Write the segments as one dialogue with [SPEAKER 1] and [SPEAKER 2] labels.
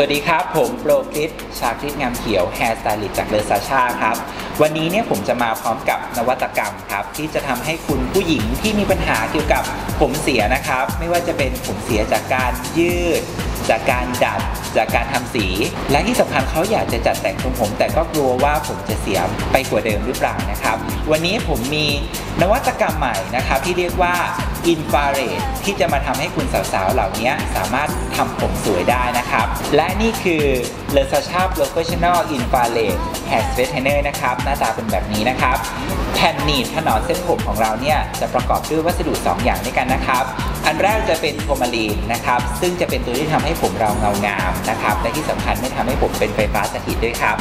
[SPEAKER 1] สวัสดีครับ ผมโปรคริสชาคริสงามเขียวแฮร์สไตลิสต์จากเลอซาชาครับ วันนี้เนี่ยผมจะมาพร้อมกับนวัตกรรมครับ ที่จะทำให้คุณผู้หญิงที่มีปัญหาเกี่ยวกับผมเสียนะครับ ไม่ว่าจะเป็นผมเสียจากการยืด จากการดัด จากการทำสี และที่สำคัญเขาอยากจะจัดแต่งทรงผม แต่ก็กลัวว่าผมจะเสียไปกว่าเดิมหรือเปล่านะครับ วันนี้ผมมีนวัตกรรมใหม่นะครับที่เรียกว่า อินฟราเรดที่จะมาทำให้คุณสาวๆเหล่านี้สามารถทำผมสวยได้นะครับ และนี่คือ l e s a c h a Professional Infrared Hair Straightener นะครับ หน้าตาเป็นแบบนี้นะครับ แผ่นหนีบถนอมเส้นผมของเราเนี่ยจะประกอบด้วยวัสดุ 2 อย่างด้วยกันนะครับ อันแรกจะเป็นโฟมาลีนนะครับ ซึ่งจะเป็นตัวที่ทำให้ผมเราเงางามนะครับ และที่สำคัญไม่ทำให้ผมเป็นไฟฟ้าสถิตด้วยครับ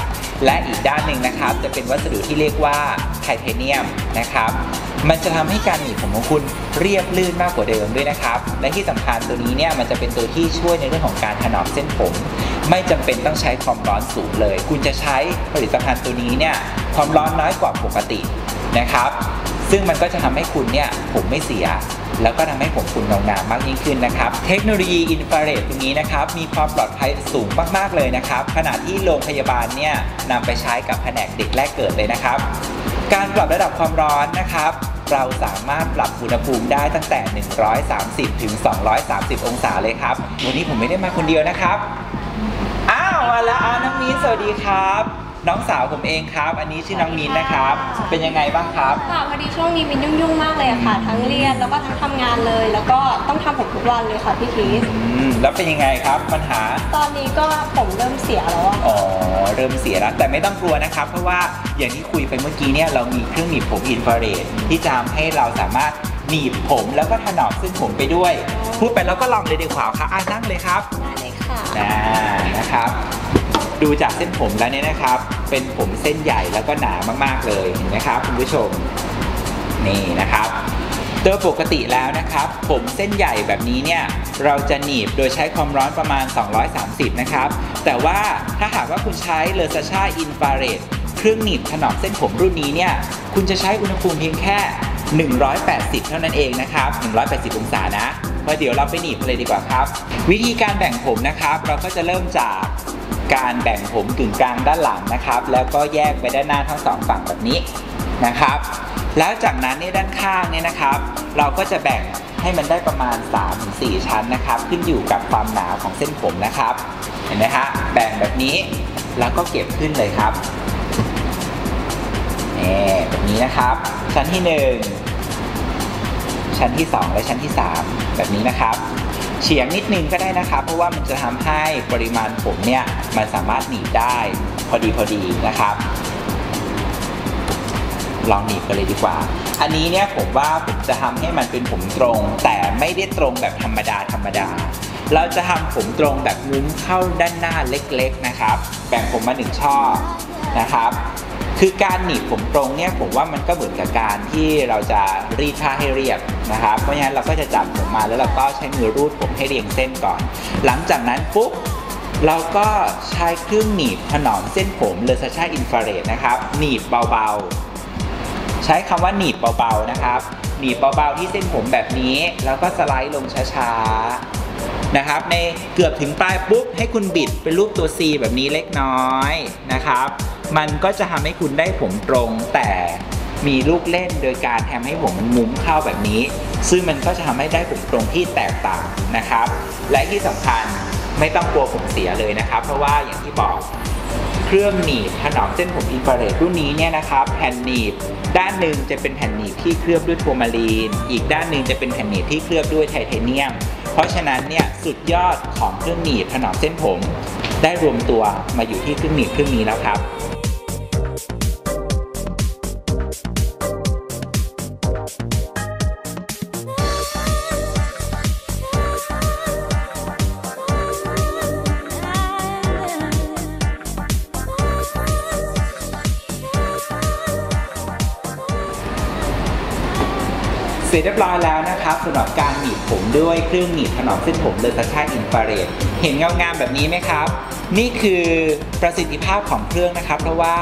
[SPEAKER 1] และอีกด้านหนึ่งนะครับ จะเป็นวัสดุที่เรียกว่าไทเทเนียมนะครับมันจะทำให้การหนีบผมของคุณเรียบลื่นมากกว่าเดิมด้วยนะครับ และที่สำคัญตัวนี้เนี่ยมันจะเป็นตัวที่ช่วยในเรื่องของการถนอมเส้นผม ไม่จำเป็นต้องใช้ความร้อนสูงเลย คุณจะใช้ผลิตภัณฑ์ตัวนี้เนี่ยความร้อนน้อยกว่าปกตินะครับ ซึ่งมันก็จะทำให้คุณเนี่ยผมไม่เสีย แล้วก็ทำให้ผมคุณงางามมากยิ่งขึ้นนะครับ เทคโนโลยีอินฟราเรดตรงนี้นะครับ มีความปลอดภัยสูงมากๆเลยนะครับ ขณะที่โรงพยาบาลเนี่ยนำไปใช้กับแผนกเด็กแรกเกิดเลยนะครับ การปรับระดับความร้อนนะครับเราสามารถปรับอุณหภูมิได้ตั้งแต่ 130 ถึง 230 องศาเลยครับ วันนี้ผมไม่ได้มาคนเดียวนะครับอ้า วมาแล้วอ่าน้องมิ้นสวัสดีครับ น้องสาวผมเองครับ อันนี้ชื่อน้องมิ้นนะครับ เป็นยังไงบ้างครับ
[SPEAKER 2] ค่ะพอดีช่วงนี้มินยุ่งๆมากเลยอะค่ะ ทั้งเรียนแล้วก็ทั้งทำงานเลย แล้วก็ต้องทำผมทุกวันเลยค่ะพี่คริส
[SPEAKER 1] อืมแล้วเป็นยังไงครับปัญหา
[SPEAKER 2] ตอนนี้ก็ผมเริ่มเสียแล้วอะ
[SPEAKER 1] อ๋อเริ่มเสียแล้วแต่ไม่ต้องกลัวนะครับ เพราะว่าอย่างที่คุยไปเมื่อกี้เนี่ยเรามีเครื่องหนีบผมอินฟราเรดที่จะทำให้เราสามารถหนีบผมแล้วก็ถนอมเส้นผมไปด้วย พูดไปแล้วก็ลองเลยดีกว่าครับอะนั่งเลยครับ
[SPEAKER 2] ได้เลยค่ะ
[SPEAKER 1] นะ นะครับ ดูจากเส้นผมแล้วเนี่ยนะครับ เป็นผมเส้นใหญ่แล้วก็หนามากๆเลยเห็นะครับคุณผู้ชมนี่นะครับโดยปกติแล้วนะครับ ผมเส้นใหญ่แบบนี้เนี่ยเราจะหนีบโดยใช้ความร้อนประมาณ 230 นะครับ แต่ว่าถ้าหากว่าคุณใช้เลอซาชาอินฟราเรดเครื่องหนีบถนอมเส้นผมรุ่นนี้เนี่ยคุณจะใช้อุณหภูมิเพียงแค่ 180 เท่านั้นเองนะครับ 180 องศานะพราะเดี๋ยวเราไปหนีบเลยดีกว่าครับ วิธีการแบ่งผมนะครับ เราก็จะเริ่มจากการแบ่งผมกึ่งกลางด้านหลังนะครับ แล้วก็แยกไปด้านหน้าทั้งสองฝั่งแบบนี้นะครับ แล้วจากนั้นเนี่ยด้านข้างเนี่ยนะครับ เราก็จะแบ่งให้มันได้ประมาณ 3-4 ชั้นนะครับ ขึ้นอยู่กับความหนาของเส้นผมนะครับ เห็นไหมฮะแบ่งแบบนี้แล้วก็เก็บขึ้นเลยครับ นี่แบบนี้นะครับ ชั้นที่ 1 ชั้นที่ 2 และชั้นที่ 3 แบบนี้นะครับ เฉียงนิดนึงก็ได้นะครับ เพราะว่ามันจะทำให้ปริมาณผมเนี่ยมันสามารถหนีบได้พอดีพอดีนะครับ ลองหนีบกันเลยดีกว่า อันนี้เนี่ยผมว่าผมจะทำให้มันเป็นผมตรง แต่ไม่ได้ตรงแบบธรรมดาธรรมดาเราจะทำผมตรงแบบงุ้มเข้าด้านหน้าเล็กๆนะครับ แบ่งผมมาหนึ่งช่อนะครับ คือการหนีบผมตรงเนี่ยผมว่ามันก็เหมือนกับการที่เราจะรีดผ้าให้เรียบนะครับ เพราะฉะนั้นเราก็จะจับผมมาแล้วเราก็ใช้มือรูดผมให้เรียงเส้นก่อน หลังจากนั้นปุ๊บเราก็ใช้เครื่องหนีบถนอมเส้นผมเลเซอซาชาอินฟราเรดนะครับหนีบเบาๆ ใช้คำว่าหนีบเบาๆนะครับหนีบเบาๆที่เส้นผมแบบนี้ แล้วก็สไลด์ลงช้าๆ นะครับ ในเกือบถึงปลายปุ๊บให้คุณบิดเป็นรูปตัว C แบบนี้เล็กน้อยนะครับ มันก็จะทำให้คุณได้ผมตรงแต่มีลูกเล่นโดยการทำให้ผมมันมุ้มเข้าแบบนี้ ซึ่งมันก็จะทำให้ได้ผมตรงที่แตกต่างนะครับ และที่สำคัญไม่ต้องกลัวผมเสียเลยนะครับ เพราะว่าอย่างที่บอกเครื่องหนีบถนอมเส้นผมอินฟราเรดรุ่นนี้เนี่ยนะครับแผ่นหนีบ ด้านหนึ่งจะเป็นแผ่นหนีบที่เคลือบด้วยทัวร์มาลีน อีกด้านหนึ่งจะเป็นแผ่นหนีบที่เคลือบด้วยไทเทเนียม เพราะฉะนั้นเนี่ยสุดยอดของเครื่องหนีบถนอมเส้นผม ได้รวมตัวมาอยู่ที่เครื่องหนีบเครื่องนี้แล้วครับ ร็จเรียบร้อยแล้วนะครับสำหรับการหนีบผมด้วยเครื่องหนีบถนอมเส้นผมเลอซาชาอินฟราเรดเห็นเงางามแบบนี้ไหมครับ นี่คือประสิทธิภาพของเครื่องนะครับ เพราะว่า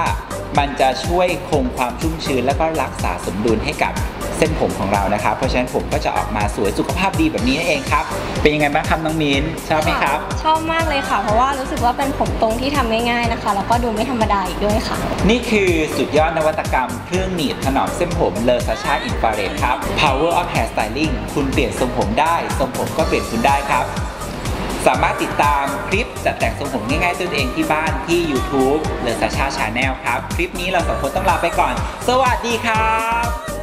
[SPEAKER 1] มันจะช่วยคงความชุ่มชื้น แล้วก็รักษาสมดุลให้กับเส้นผมของเรานะครับ เพราะฉะนั้นผมก็จะออกมาสวยสุขภาพดีแบบนี้นั่นเองครับ เป็นยังไงบ้างครับน้องมิ้นชอบไหมครับ
[SPEAKER 2] ชอบมากเลยค่ะ เพราะว่ารู้สึกว่าเป็นผมตรงที่ทำง่ายๆนะคะ แล้วก็ดูไม่ธรรมดาอีกด้วยค่ะ
[SPEAKER 1] นี่คือสุดยอดนวัตกรรมเครื่องหนีบถนอมเส้นผมเลอซาชาอินฟราเรดครับ Power of Hair Styling คุณเปลี่ยนทรงผมได้ ทรงผมก็เปลี่ยนคุณได้ครับ สามารถติดตามคลิปจัดแต่งทรงผมง่ายๆตัวเองที่บ้านที่ YouTube เลอซาชาชาแนลครับ คลิปนี้เราสองคนต้องลาไปก่อน สวัสดีครับ